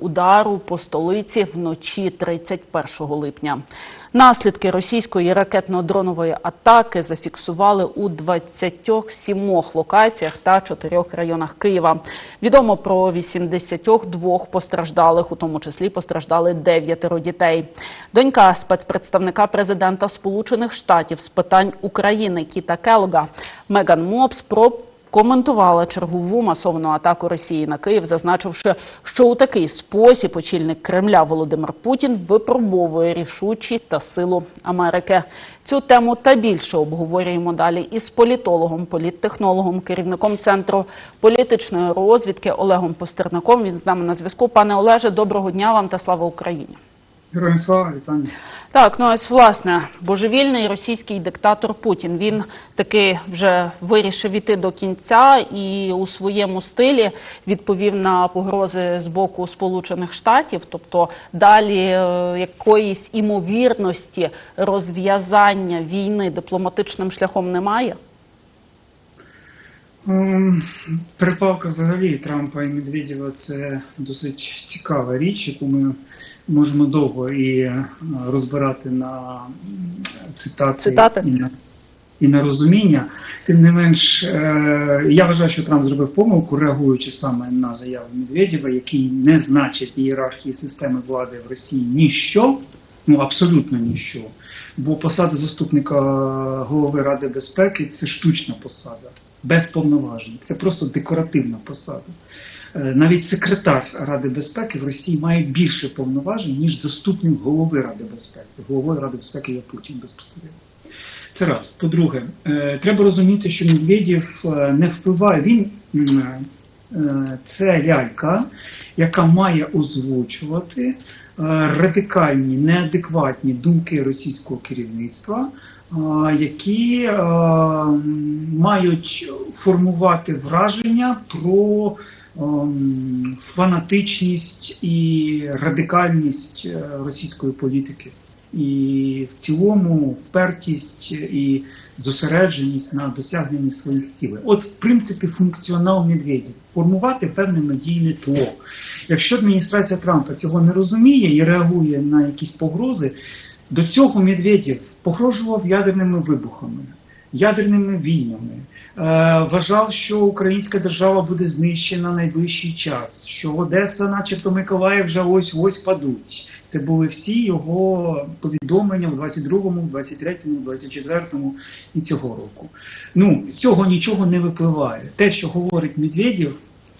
удару по столиці вночі 31 липня. Наслідки російської ракетно-дронової атаки зафіксували у 27 локаціях та 4 районах Києва. Відомо про 82 постраждалих, у тому числі постраждали дев'ятеро дітей. Донька спецпредставника президента Сполучених Штатів з питань України Кіта Келга Меган Мопс про коментувала чергову масовану атаку Росії на Київ, зазначивши, що у такий спосіб очільник Кремля Володимир Путін випробовує рішучість та силу Америки. Цю тему та більше обговорюємо далі із політологом, політтехнологом, керівником центру політичної розвідки Олегом Постернаком. Він з нами на зв'язку. Пане Олеже, доброго дня вам та слава Україні. Героям слава, вітання. Так, ну ось власне божевільний російський диктатор Путін. Він таки вже вирішив іти до кінця і у своєму стилі відповів на погрози з боку Сполучених Штатів. Тобто далі е, якоїсь імовірності розв'язання війни дипломатичним шляхом немає. Ем, Перепалка взагалі Трампа і Медведєва це досить цікава річ, яку ми можемо довго і е, розбирати на цитати, Цитати? І, на, і на розуміння. Тим не менш, е, я вважаю, що Трамп зробив помилку, реагуючи саме на заяву Медведєва, який не значить ієрархії системи влади в Росії ніщо, ну абсолютно ніщо. Бо посада заступника голови Ради безпеки це штучна посада без повноважень. Це просто декоративна посада. Е, Навіть секретар Ради безпеки в Росії має більше повноважень, ніж заступник голови Ради безпеки. Головою Ради безпеки є Путін безпосередньо. Це раз. По-друге, е, треба розуміти, що Медведєв е, не впливає. Він це лялька, яка має озвучувати радикальні, неадекватні думки російського керівництва, які е, мають формувати враження про ем, фанатичність і радикальність е, російської політики. І в цілому впертість і зосередженість на досягненні своїх цілей. От, в принципі, функціонал Медведєва – формувати певне медійне тло. Якщо адміністрація Трампа цього не розуміє і реагує на якісь погрози, до цього Медведєв погрожував ядерними вибухами, ядерними війнами, е, вважав, що українська держава буде знищена найближчий час, що Одеса, начебто Миколаїв, вже ось ось падуть. Це були всі його повідомлення в 22-му, 23-му, 24-му і цього року. Ну, з цього нічого не випливає. Те, що говорить Медведєв,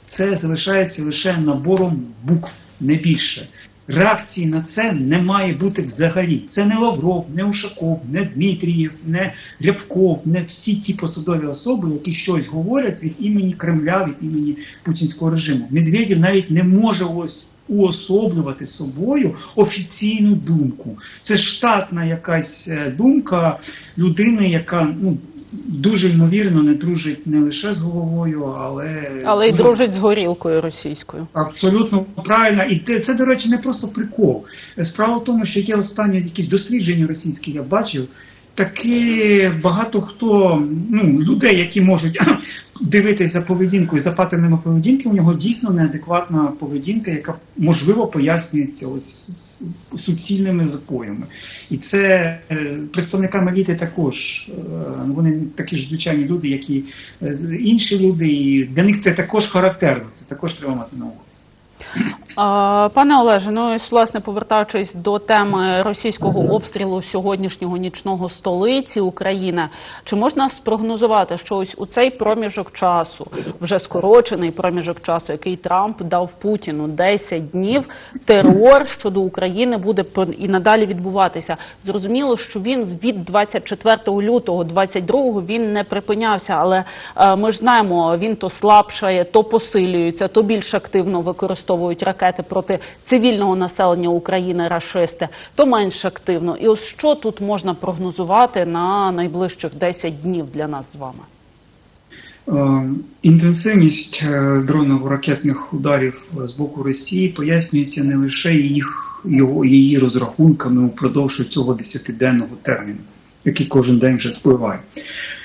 це залишається лише набором букв, не більше. Реакції на це не має бути взагалі. Це не Лавров, не Ушаков, не Дмитрієв, не Рябков, не всі ті посадові особи, які щось говорять від імені Кремля, від імені путінського режиму. Медведєв навіть не може ось уособлювати собою офіційну думку. Це штатна якась е, думка людини, яка ну. Дуже ймовірно не дружить не лише з головою, але Але й дуже- дружить з горілкою російською. Абсолютно правильно. І це, до речі, не просто прикол. Справа в тому, що є останні якісь дослідження російські, я бачив. Таки багато хто, ну, людей, які можуть дивитися за поведінкою, за паттернами поведінки, у нього дійсно неадекватна поведінка, яка можливо пояснюється ось суцільними запоями. І це е, представникам еліти також. е, Вони такі ж звичайні люди, як і е, інші люди, і для них це також характерно, це також треба мати на увазі. Пане Олеже, ну ось власне повертаючись до теми російського обстрілу сьогоднішнього нічного столиці України, чи можна спрогнозувати, що ось у цей проміжок часу, вже скорочений проміжок часу, який Трамп дав Путіну 10 днів, терор щодо України буде і надалі відбуватися? Зрозуміло, що він від 24 лютого 22 він не припинявся, але е, ми ж знаємо, він то слабшає, то посилюється, то більш активно використовують ракети проти цивільного населення України рашисти, то менш активно. І ось що тут можна прогнозувати на найближчих 10 днів для нас з вами? Е, Інтенсивність е, дроново-ракетних ударів з боку Росії пояснюється не лише їх, його, її розрахунками упродовж цього десятиденного терміну, який кожен день вже спливає.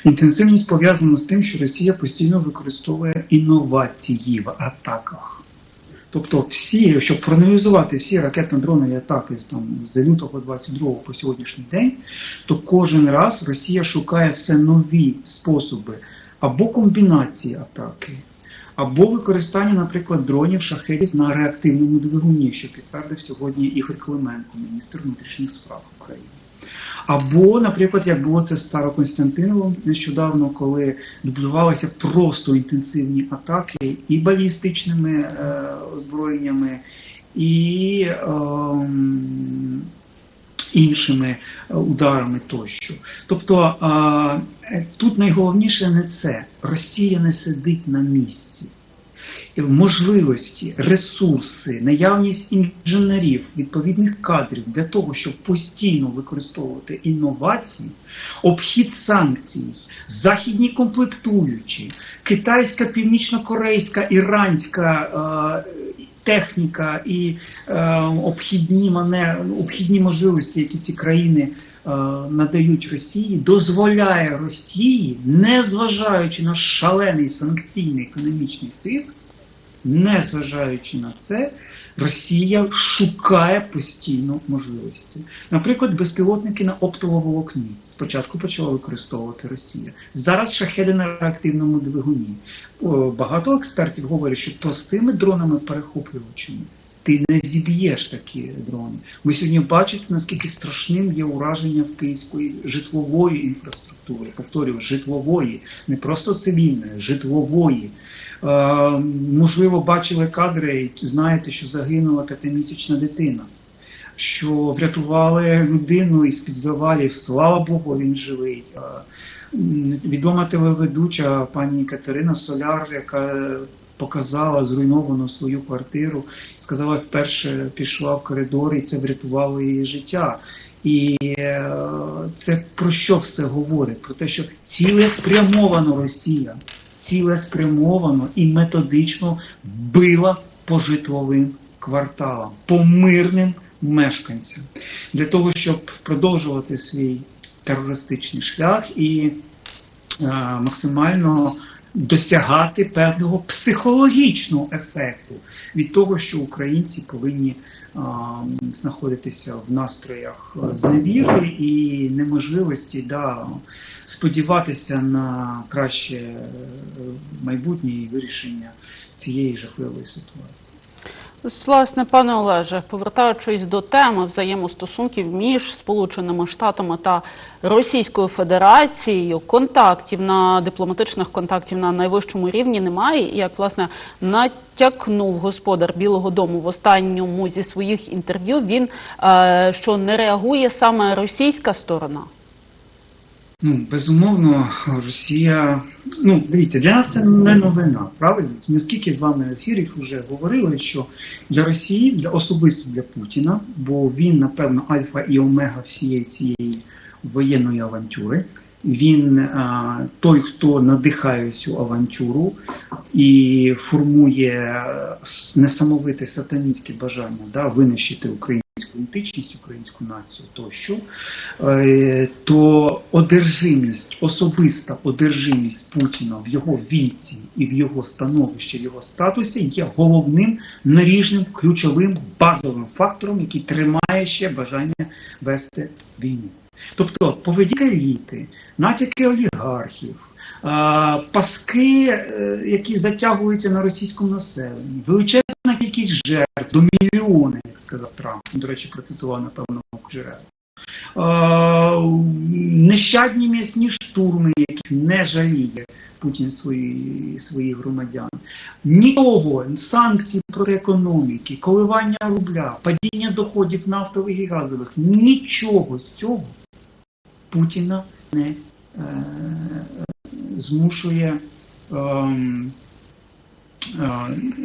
Інтенсивність пов'язана з тим, що Росія постійно використовує інновації в атаках. Тобто, всі, щоб проаналізувати всі ракетно-дронові атаки з там з лютого 22 по сьогоднішній день, то кожен раз Росія шукає все нові способи або комбінації атаки, або використання, наприклад, дронів шахедів на реактивному двигуні, що підтвердив сьогодні Ігор Клименко, міністр внутрішніх справ України. Або, наприклад, як було це з Староконстантиновим нещодавно, коли дублювалися просто інтенсивні атаки і балістичними е, озброєннями, і ем, іншими е, ударами тощо. Тобто е, тут найголовніше не це. Росія не сидить на місці. Можливості, ресурси, наявність інженерів, відповідних кадрів для того, щоб постійно використовувати інновації, обхід санкцій, західні комплектуючі, китайська, північно-корейська, іранська е, техніка і е, обхідні, мане, обхідні можливості, які ці країни е, надають Росії, дозволяє Росії, незважаючи на шалений санкційний економічний тиск, незважаючи на це, Росія шукає постійно можливості. Наприклад, безпілотники на оптовому волокні спочатку почала використовувати Росія. Зараз шахеди на реактивному двигуні. Багато експертів говорять, що простими дронами перехоплювачами ти не зіб'єш такі дрони. Ви сьогодні бачите, наскільки страшним є ураження в київської житлової інфраструктури. Повторюю, житлової, не просто цивільної, житлової. Е, можливо, бачили кадри, і знаєте, що загинула п'ятимісячна дитина, що врятували людину із під завалів. Слава Богу, він живий. Е, Відома телеведуча пані Катерина Соляр, яка показала зруйновану свою квартиру, сказала, вперше пішла в коридор, і це врятувало її життя. І е, це про що все говорить? Про те, що цілеспрямовано Росія цілеспрямовано і методично била по житловим кварталам, по мирним мешканцям, для того, щоб продовжувати свій терористичний шлях і е, максимально досягати певного психологічного ефекту від того, що українці повинні а, знаходитися в настроях зневіри і неможливості да, сподіватися на краще е, майбутнє і вирішення цієї жахливої ситуації. Власне, пане Олеже, повертаючись до теми взаємостосунків між Сполученими Штатами та Російською Федерацією, контактів на дипломатичних контактів на найвищому рівні немає. Як власне натякнув господар Білого Дому в останньому зі своїх інтерв'ю, він е, що не реагує саме російська сторона. Ну, безумовно, Росія. Ну, дивіться, для нас це не новина, правильно? Ми скільки з вами ефірів вже говорили, що для Росії, для особисто для Путіна, бо він, напевно, альфа і омега всієї цієї воєнної авантюри. Він а, той, хто надихає цю авантюру і формує несамовите сатанінське бажання да, винищити українську ідентичність, українську націю тощо, е, то одержимість, особиста одержимість Путіна в його віці і в його становищі, в його статусі є головним наріжним ключовим базовим фактором, який тримає ще бажання вести війну. Тобто поведінка еліти, натяки олігархів, паски, е, які затягуються на російському населенні, величезна кількість жертв до мільйона, як сказав Трамп. До речі, процитував напевно джерел. Нещадні м'ясні штурми, які не жаліє Путін свої, своїх громадян. Нічого, санкції проти економіки, коливання рубля, падіння доходів нафтових і газових, нічого з цього Путіна не е, змушує. ем, е,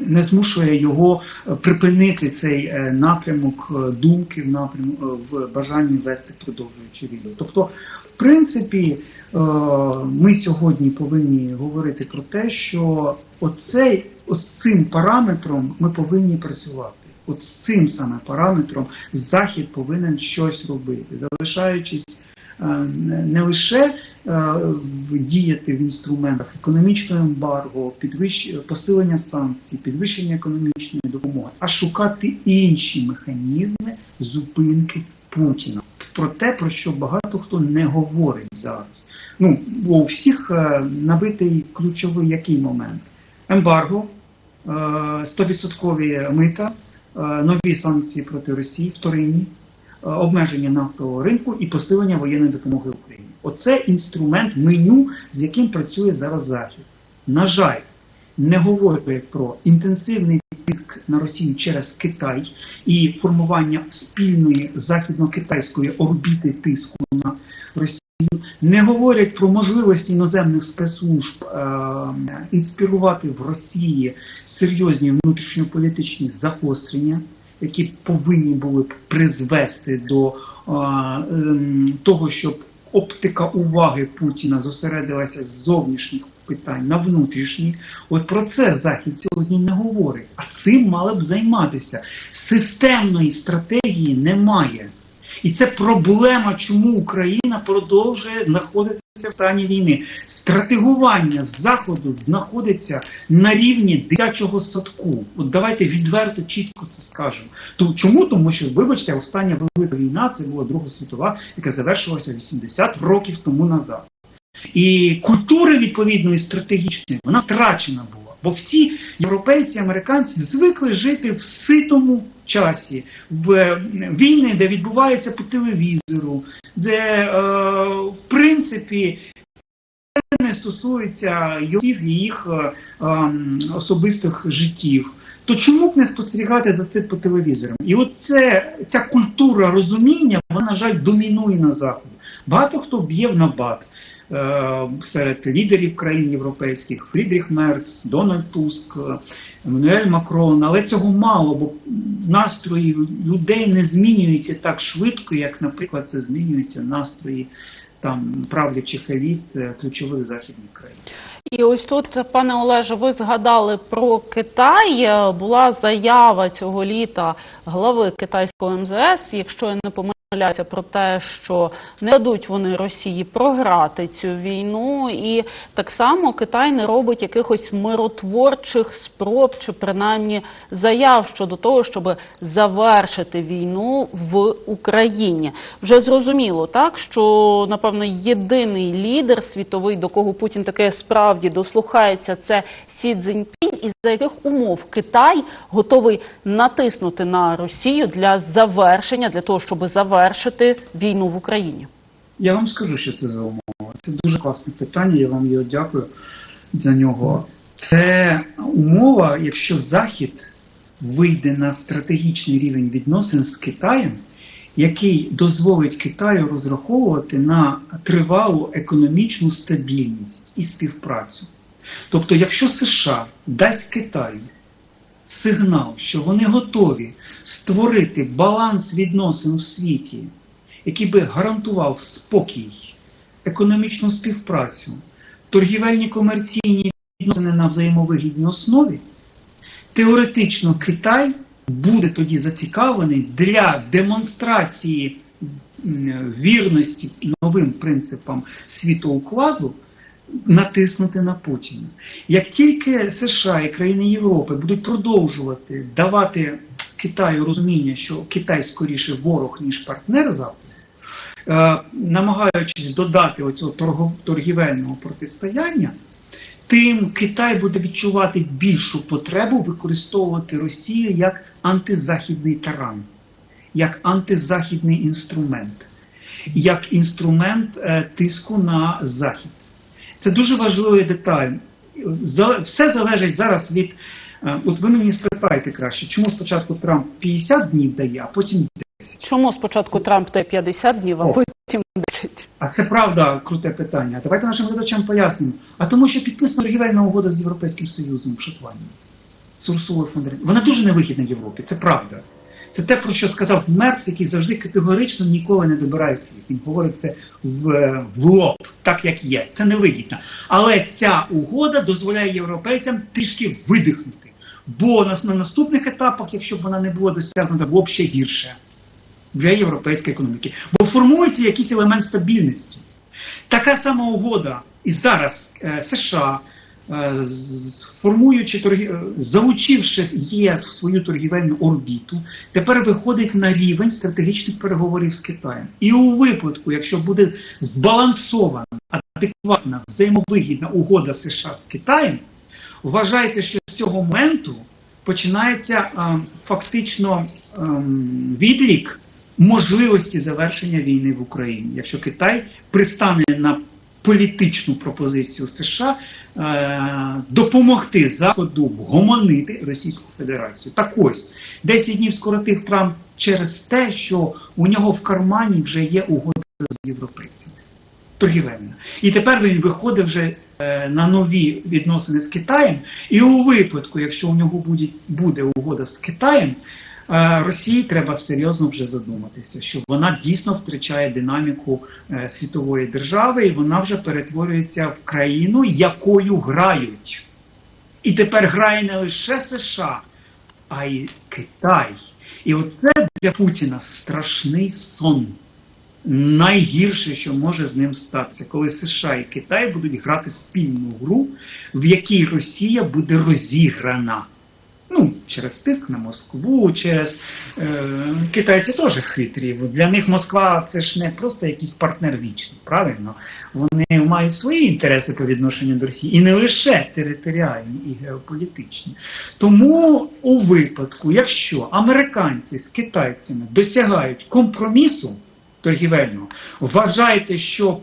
не змушує його припинити цей е, напрямок е, думки в напрямку в бажанні вести продовжуючи війну. Тобто, в принципі, е, ми сьогодні повинні говорити про те, що оцей ось цим параметром ми повинні працювати. Ось цим саме параметром Захід повинен щось робити, залишаючись е, не лише е, діяти в інструментах економічного ембарго, посилення санкцій, підвищення економічної допомоги, а шукати інші механізми зупинки Путіна. Про те, про що багато хто не говорить зараз. Ну, у всіх е, набитий ключовий який момент? Ембарго, е, 100% мита, е, нові санкції проти Росії, вторинні, е, обмеження нафтового ринку і посилення воєнної допомоги Україні. Оце інструмент меню, з яким працює зараз Захід. На жаль, не говорить про інтенсивний тиск на Росію через Китай і формування спільної західно-китайської орбіти тиску на Росію. Не говорять про можливості іноземних спецслужб е, інспірувати в Росії серйозні внутрішньополітичні загострення, які повинні були б призвести до е, ем, того, щоб оптика уваги Путіна зосередилася з зовнішніх питань на внутрішні. От про це Захід сьогодні не говорить. А цим мали б займатися. Системної стратегії немає. І це проблема, чому Україна продовжує знаходитися в стані війни. Стратегування заходу знаходиться на рівні дитячого садку. От давайте відверто чітко це скажемо. То чому? Тому що, вибачте, остання велика війна це була Друга світова, яка завершилася 80 років тому назад. І культури відповідної стратегічної вона втрачена була. Бо всі європейці, американці звикли жити в ситому часі, в е, війни, де відбувається по телевізору, де е, в принципі не стосується і їх е, е, особистих життів. То чому б не спостерігати за цим по телевізорам? І от це, ця культура розуміння, вона, на жаль, домінує на заході. Багато хто б'є в набат серед лідерів країн європейських: Фрідріх Мерц, Дональд Туск, е, Еммануель Макрон. Але цього мало, бо настрої людей не змінюються так швидко, як, наприклад, це змінюються настрої там правлячих еліт е, ключових західних країн. І ось тут, пане Олеже, ви згадали про Китай. Е, Була заява цього літа глави китайського МЗС, якщо я не помиляюся, про те, що не дадуть вони Росії програти цю війну, і так само Китай не робить якихось миротворчих спроб чи принаймні заяв щодо того, щоб завершити війну в Україні. Вже зрозуміло, так що напевно єдиний лідер світовий, до кого Путін таке справді дослухається, це Сі Цзіньпінь, і за яких умов Китай готовий натиснути на Росію для завершення, для того, щоб завершити війну в Україні. Я вам скажу, що це за умова. Це дуже класне питання. Я вам його дякую за нього. Це умова, якщо Захід вийде на стратегічний рівень відносин з Китаєм, який дозволить Китаю розраховувати на тривалу економічну стабільність і співпрацю. Тобто, якщо США дасть Китаю сигнал, що вони готові створити баланс відносин у світі, який би гарантував спокій, економічну співпрацю, торгівельні комерційні відносини на взаємовигідній основі, теоретично Китай буде тоді зацікавлений для демонстрації вірності новим принципам світоукладу натиснути на Путіна. Як тільки США і країни Європи будуть продовжувати давати Китаю розуміння, що Китай скоріше ворог, ніж партнер Заходу, е, намагаючись додати оцього торгівельного протистояння, тим Китай буде відчувати більшу потребу використовувати Росію як антизахідний таран, як антизахідний інструмент, як інструмент е, тиску на Захід. Це дуже важливий деталь. Все залежить зараз від. е, От ви мені спитаєте краще, чому спочатку Трамп 50 днів дає, а потім 10. Чому спочатку Трамп дає 50 днів, а О. потім 10? А це правда круте питання. Давайте нашим глядачам пояснимо. А тому, що підписана торгівельна угода з Європейським Союзом в Шотландії з Урсулою фон. Вона дуже невигідна Європі, це правда. Це те, про що сказав Мерц, який завжди категорично ніколи не добирає слів. Він говорить це в, в лоб, так як є. Це невигідно. Але ця угода дозволяє європейцям трішки видихнути. Бо на, на наступних етапах, якщо б вона не була досягнута, було б ще гірше для європейської економіки. Бо формується якийсь елемент стабільності. Така сама угода і зараз е, США, формуючи торгі... е, залучивши ЄС в свою торгівельну орбіту, тепер виходить на рівень стратегічних переговорів з Китаєм. І у випадку, якщо буде збалансована, адекватна, взаємовигідна угода США з Китаєм, вважайте, що з цього моменту починається е, фактично ем, відлік можливості завершення війни в Україні, якщо Китай пристане на політичну пропозицію США е, допомогти Заходу вгомонити Російську Федерацію. Так ось 10 днів скоротив Трамп через те, що у нього в кармані вже є угода з європейцями. Торгівельна. І тепер він виходить вже е, на нові відносини з Китаєм. І у випадку, якщо у нього буде, буде угода з Китаєм, Росії треба серйозно вже задуматися, що вона дійсно втрачає динаміку е, світової держави, і вона вже перетворюється в країну, якою грають. І тепер грає не лише США, а й Китай. І оце для Путіна страшний сон. Найгірше, що може з ним статися, коли США і Китай будуть грати спільну гру, в якій Росія буде розіграна. Ну, через тиск на Москву, через е, китайці теж хитрі. Для них Москва це ж не просто якийсь партнер вічний, правильно? Вони мають свої інтереси по відношенню до Росії, і не лише територіальні і геополітичні. Тому у випадку, якщо американці з китайцями досягають компромісу торгівельного, вважайте, що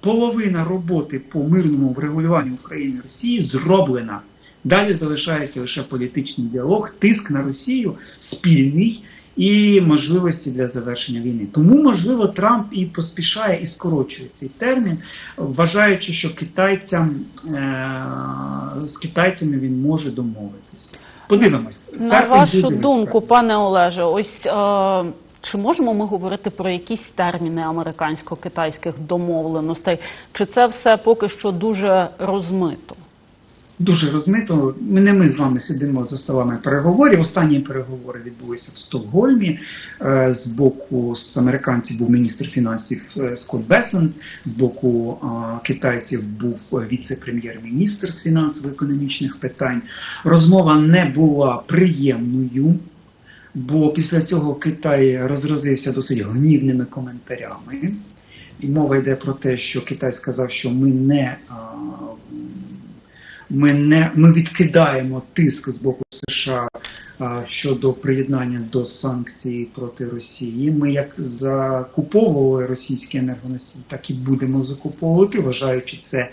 половина роботи по мирному врегулюванню України Росії зроблена. Далі залишається лише політичний діалог, тиск на Росію спільний і можливості для завершення війни. Тому, можливо, Трамп і поспішає і скорочує цей термін, вважаючи, що китайцям е- з китайцями він може домовитися. Подивимось. На вашу думку, відкритий. пане Олеже, ось е, чи можемо ми говорити про якісь терміни американсько-китайських домовленостей? Чи це все поки що дуже розмито? Дуже розмито. Ми не ми з вами сидимо за столами переговорів. Останні переговори відбулися в Стокгольмі. Е, З боку з американців був міністр фінансів е, Скотт Бесен, з боку е, китайців був віце-прем'єр-міністр з фінансово-економічних питань. Розмова не була приємною. Бо після цього Китай розразився досить гнівними коментарями. І мова йде про те, що Китай сказав, що ми не, ми не ми відкидаємо тиск з боку США а, щодо приєднання до санкцій проти Росії. Ми як закуповували російські енергоносії, так і будемо закуповувати, вважаючи це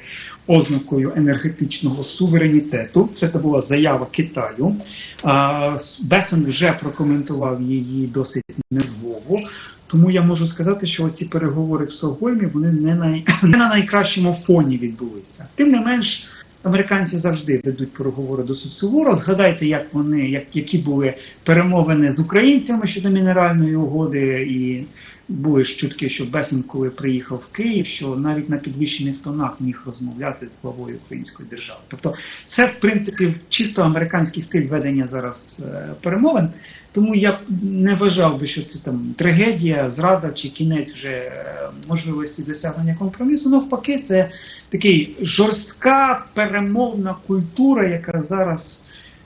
ознакою енергетичного суверенітету. Це була заява Китаю. А, Бесен вже прокоментував її досить нервово. Тому я можу сказати, що ці переговори в Стокгольмі вони не, най... не на найкращому фоні відбулися. Тим не менш, американці завжди ведуть переговори досить суворо. Згадайте, як вони, як які були перемовини з українцями щодо мінеральної угоди, і були ж чутки, що Бесен, коли приїхав в Київ, що навіть на підвищених тонах міг розмовляти з главою української держави. Тобто, це в принципі чисто американський стиль ведення зараз е, перемовин. Тому я не вважав би, що це там трагедія, зрада чи кінець вже е, можливості досягнення компромісу. Навпаки, це такий жорстка перемовна культура, яка зараз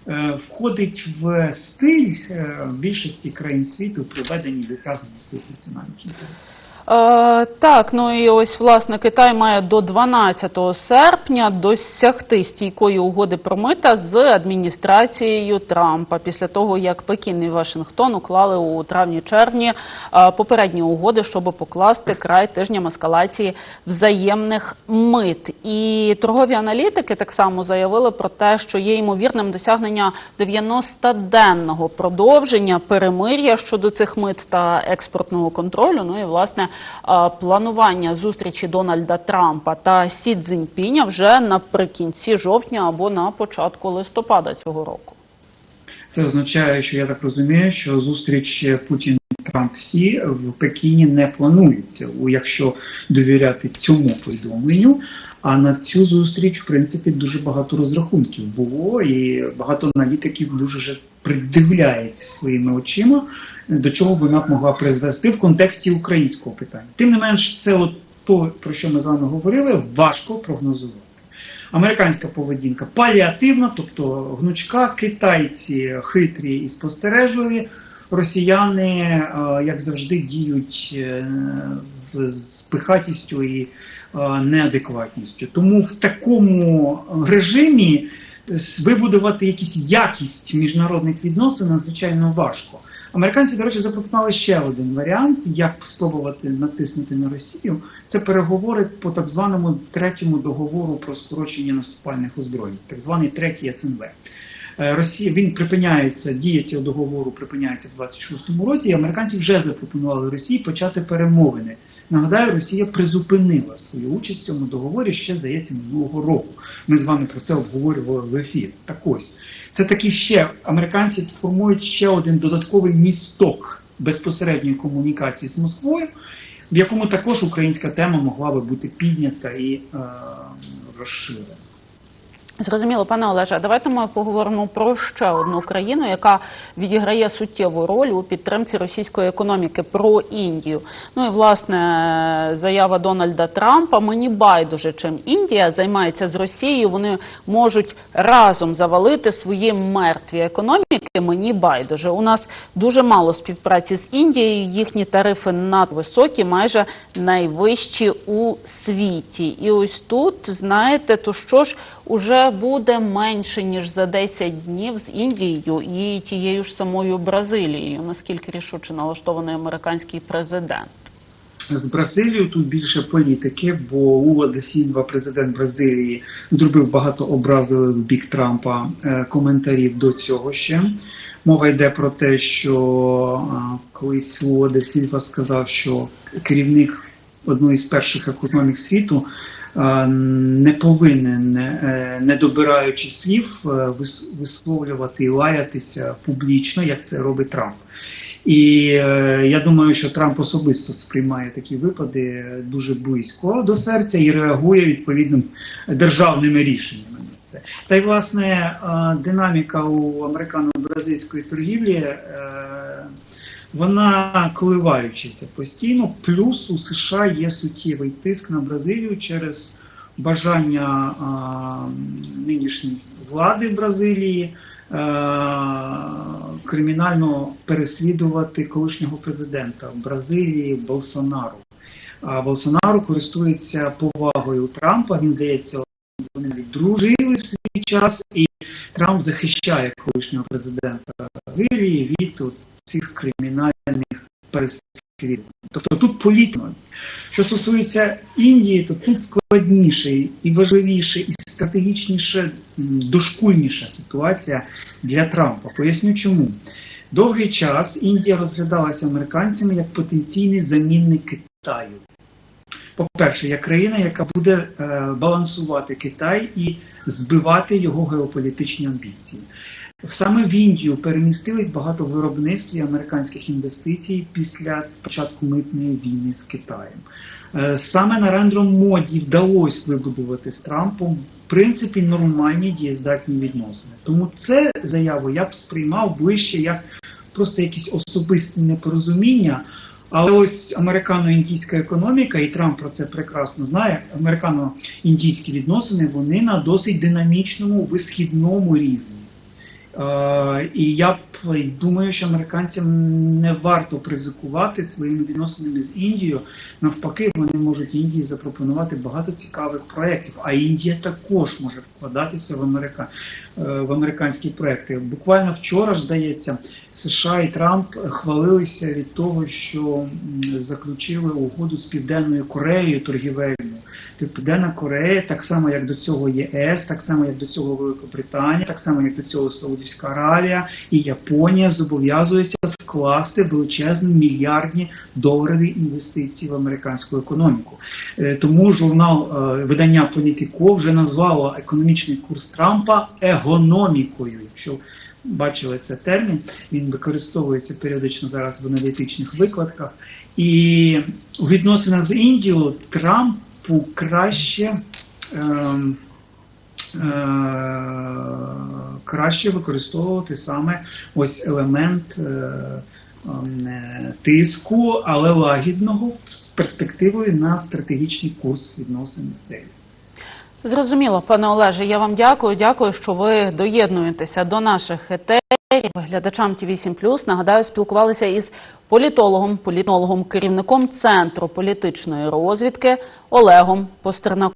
е, входить в стиль е, більшості країн світу при веденні досягнення своїх національних інтересів. Е, так, ну і ось власне Китай має до 12 серпня досягти стійкої угоди про мита з адміністрацією Трампа після того, як Пекін і Вашингтон уклали у травні-червні е, попередні угоди, щоб покласти край тижням ескалації взаємних мит. І торгові аналітики так само заявили про те, що є ймовірним досягнення 90-денного продовження перемир'я щодо цих мит та експортного контролю. Ну і власне планування зустрічі Дональда Трампа та Сі Цзіньпіня вже наприкінці жовтня або на початку листопада цього року. Це означає, що я так розумію, що зустріч Путін Трамп Сі в Пекіні не планується, якщо довіряти цьому повідомленню. А на цю зустріч, в принципі, дуже багато розрахунків було, і багато аналітиків дуже же придивляється своїми очима, до чого вона б могла призвести в контексті українського питання. Тим не менш, це от то, про що ми з вами говорили, важко прогнозувати. Американська поведінка паліативна, тобто гнучка, китайці хитрі і спостережливі, росіяни, е, як завжди, діють е, з пихатістю і е, неадекватністю. Тому в такому режимі вибудувати якусь якість міжнародних відносин надзвичайно важко. Американці, до речі, запропонували ще один варіант, як спробувати натиснути на Росію. Це переговори по так званому третьому договору про скорочення наступальних озброєнь, так званий третій СНВ. Е, Росія він припиняється, дія цього договору припиняється в 26-му році, і американці вже запропонували Росії почати перемовини. Нагадаю, Росія призупинила свою участь в цьому договорі ще, здається, минулого року. Ми з вами про це обговорювали в ефірі. Так ось, це такі ще американці формують ще один додатковий місток безпосередньої комунікації з Москвою, в якому також українська тема могла би бути піднята і е, розширена. Зрозуміло, пане Олеже, давайте ми поговоримо про ще одну країну, яка відіграє суттєву роль у підтримці російської економіки про Індію. Ну і власне заява Дональда Трампа. Мені байдуже, чим Індія займається з Росією. Вони можуть разом завалити свої мертві економіки. Мені байдуже. У нас дуже мало співпраці з Індією. Їхні тарифи надвисокі, майже найвищі у світі. І ось тут знаєте, то що ж уже буде менше ніж за 10 днів з Індією і тією ж самою Бразилією, наскільки рішуче налаштований американський президент. З Бразилією тут більше політики, бо Ула де Сільва, президент Бразилії, зробив багато образливих в бік Трампа е, коментарів до цього ще. Мова йде про те, що колись Луа де Сільва сказав, що керівник одної з перших економік світу не повинен, е, не добираючи слів, е, висловлювати і лаятися публічно, як це робить Трамп. І е, я думаю, що Трамп особисто сприймає такі випади дуже близько до серця і реагує відповідним державними рішеннями на це. Та й власне е, динаміка у американо-бразильської торгівлі. Вона коливаючиться постійно, плюс у США є суттєвий тиск на Бразилію через бажання а, нинішньої влади Бразилії а, кримінально переслідувати колишнього президента Бразилії Болсонару. А Болсонару користується повагою Трампа. Він здається, вони навіть дружили в свій час, і Трамп захищає колишнього президента Бразилії від цих кримінальних переслідувань. Тобто тут політика. Що стосується Індії, то тут складніше і важливіше, і стратегічніше, дошкульніша ситуація для Трампа. Поясню чому. Довгий час Індія розглядалася американцями як потенційний замінник Китаю. По-перше, як країна, яка буде е, балансувати Китай і збивати його геополітичні амбіції. Саме в Індію перемістились багато виробництв і американських інвестицій після початку митної війни з Китаєм. Е, Саме на рендром моді вдалося вибудувати з Трампом в принципі нормальні дієздатні відносини. Тому це заяву я б сприймав ближче як просто якісь особисті непорозуміння. Але ось американо-індійська економіка, і Трамп про це прекрасно знає. Американо-індійські відносини вони на досить динамічному висхідному рівні. Е, і я думаю, що американцям не варто ризикувати своїми відносинами з Індією. Навпаки, вони можуть Індії запропонувати багато цікавих проєктів. А Індія також може вкладатися в Америка е, в американські проекти. Буквально вчора ж здається, США і Трамп хвалилися від того, що заключили угоду з Південною Кореєю торгівельну. Тобто Південна Корея, так само як до цього ЄС, так само як до цього Великобританія, так само як до цього Саудівська Аравія і Японія зобов'язуються вкласти величезні мільярдні доларові інвестиції в американську економіку. Е, Тому журнал е, видання Політико вже назвало економічний курс Трампа егономікою. Якщо бачили цей термін, він використовується періодично зараз в аналітичних викладках. І у відносинах з Індією Трампу краще. ем, краще використовувати саме ось елемент е, ем, е, тиску, але лагідного з перспективою на стратегічний курс відносин з Делі. Зрозуміло, пане Олеже. Я вам дякую. Дякую, що ви доєднуєтеся до наших етерів. Глядачам ТІВІ 7+. Нагадаю, спілкувалися із політологом, політологом, керівником центру політичної розвідки Олегом Постернаком.